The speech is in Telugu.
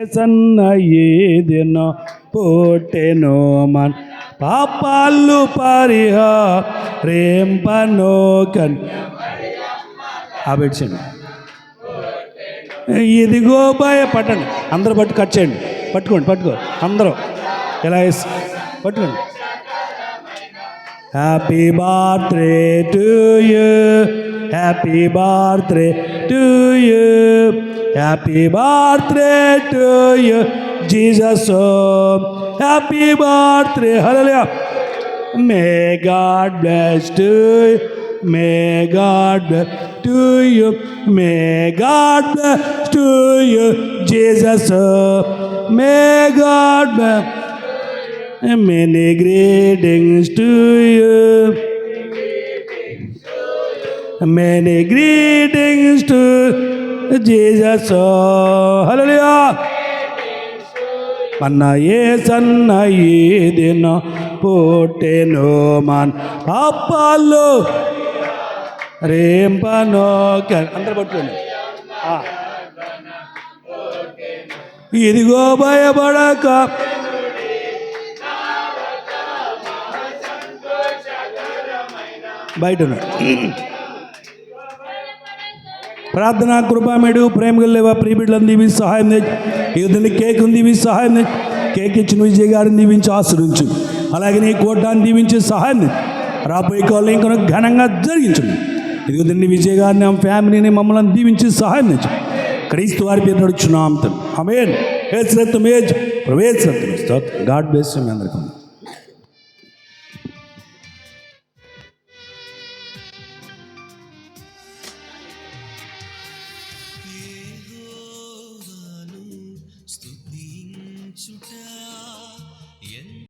సన్న ఏదినో పుట్టెను మన్. పాపాలు పరిహ రేంపనో కన్. ఆబెడ్చండి ఇదిగో బాయ్ పట్టండి అందరూ పట్టు కట్ చేయండి. పట్టుకోండి పట్టుకో. అందరూ. ఎలా వేసి? పట్టుకోండి. Happy birthday to you happy birthday to you Happy birthday to you, Jesus. Happy birthday. Hallelujah. May God bless to you. May God bless to you. May God bless to you, Jesus. May God bless. Many greetings to you. Many greetings to you. Jesus. Hallelujah మన ఏ సన్న ఈ దిన పుట్టెను మన్ పాపాలు రేంపనో అందరు పట్టుకోండి. ఆ. ఇదిగో భయపడక. బయట ఉన్నాడు. ప్రార్థన కృపామేడు ప్రేమ గల్లేవా ప్రియబిడ్డలను దీవించి సహాయం తెచ్చి యుద్ధని ఉంది దీవించి సహాయం కేక్ ఇచ్చిన విజయ్ గారిని దీవించి ఆశ్రయించు అలాగే నీ కోటాన్ని దీవించి సహాయం రాబోయే కాలం ఇంకా ఘనంగా జరిగించండి. ఇదిగో దండి విజయ్ గారిని ఆమె ఫ్యామిలీని మమ్మల్ని దీవించి సహాయం తెచ్చు క్రీస్తు వారి పేరు నడుచున్నాం అమేన్ ఏజ్ రత్నం ఏజ్ ప్రవేశ రత్నం గాడ్ బెస్ట్ మీ అందరికీ. Juntar